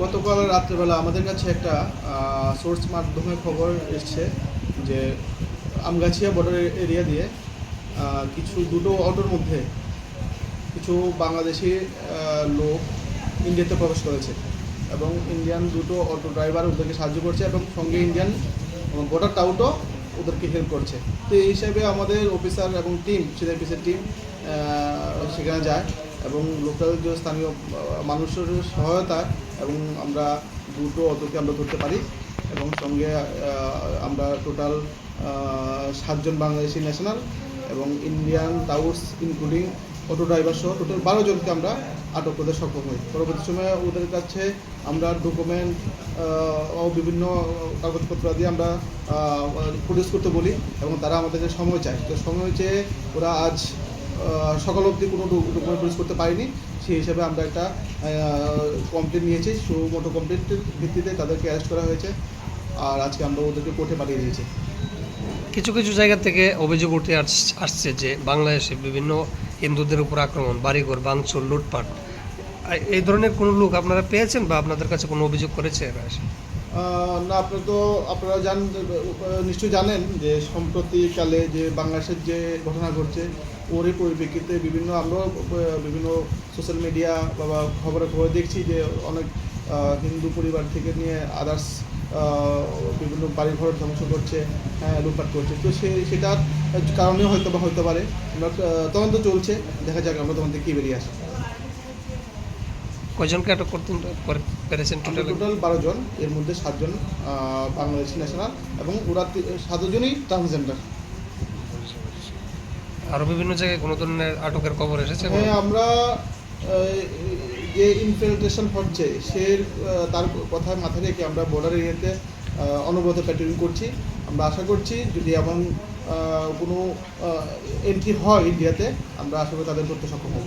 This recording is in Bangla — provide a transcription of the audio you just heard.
গতকাল রাত্রেবেলা আমাদের কাছে একটা সোর্স মাধ্যমে খবর এসছে যে আমগাছিয়া বর্ডার এরিয়া দিয়ে কিছু দুটো অটোর মধ্যে কিছু বাংলাদেশি লোক ইন্ডিয়াতে প্রবেশ করেছে এবং ইন্ডিয়ান দুটো অটো ড্রাইভার ওদেরকে সাহায্য করছে এবং সঙ্গে ইন্ডিয়ান বর্ডার টাউটও ওদেরকে হেল্প করছে। তো এই হিসাবে আমাদের অফিসার এবং টিম সিআইপিসের টিম সেখানে যায়। এবং লোকাল যে স্থানীয় মানুষের সহায়তা এবং আমরা দুটো অটোকে আমরা ধরতে পারি এবং সঙ্গে আমরা টোটাল সাতজন বাংলাদেশি ন্যাশনাল এবং Indian touts including auto driver সহ টোটাল বারো জনকে আমরা আটক করতে সক্ষম হই। পরবর্তী সময়ে ওদের কাছে আমরা ডকুমেন্ট ও বিভিন্ন কাগজপত্র দিয়ে আমরা প্রডিউস করতে বলি এবং তারা আমাদেরকে সময় চায়। তো সময় চেয়ে ওরা আজ সকাল অবধি কোনো ডকুমেন্ট প্রডিউস করতে পারিনি। সেই হিসাবে আমরা একটা কমপ্লেন নিয়েছি। সো, মোটো কমপ্লেন্টের ভিত্তিতে তাদেরকে অ্যারেস্ট করা হয়েছে। আর আজকে আমরা ওদেরকে কোর্টে পাঠিয়ে দিয়েছি। কিছু কিছু জায়গা থেকে অভিযোগ উঠে আস- আসছে যে বাংলাদেশে বিভিন্ন হিন্দুদের উপর আক্রমণ, বাড়িঘর, ভাঙচুর, লুটপাট। এই ধরনের কোনো লোক আপনারা পেয়েছেন বা আপনাদের কাছে কোনো অভিযোগ করেছে এরা না, আপনারা তো, আপনারা জান নিশ্চয়ই জানেন যে সম্প্রতিকালে যে বাংলাদেশের যে ঘটনা ঘটছে, ওরই পরিপ্রেক্ষিতে বিভিন্ন আমরাও বিভিন্ন সোশ্যাল মিডিয়া বা খবরে খবরে দেখছি যে অনেক হিন্দু পরিবার থেকে নিয়ে আদার্স বিভিন্ন বাড়িঘর ধ্বংস করছে হ্যাঁ লুটপাট করছে। তো সে, সেটার কারণে হয়তো বা হতে পারে। তদন্ত চলছে। দেখা যাক আমরা তদন্তে কী বেরিয়ে আসে। কয়জনকে আটক করতে করে- পেরেছেন টোটাল টোটাল বারো জন এর মধ্যে সাতজন বাংলাদেশি ন্যাশনাল এবং ওরা সাতজনই ট্রান্সজেন্ডার আরও বিভিন্ন জায়গায় কোনো ধরনের আটকের খবর এসেছে? হ্যাঁ আমরা যে ইনফিল্ট্রেশন হচ্ছে সে তার কথা মাথায় রেখে আমরা বর্ডার এরিয়াতে অনবরত প্যাট্রোলিং করছি। আমরা আশা করছি যদি এমন কোনো এন্ট্রি হয় ইন্ডিয়াতে আমরা আশা করি তাদের করতে সক্ষম হব।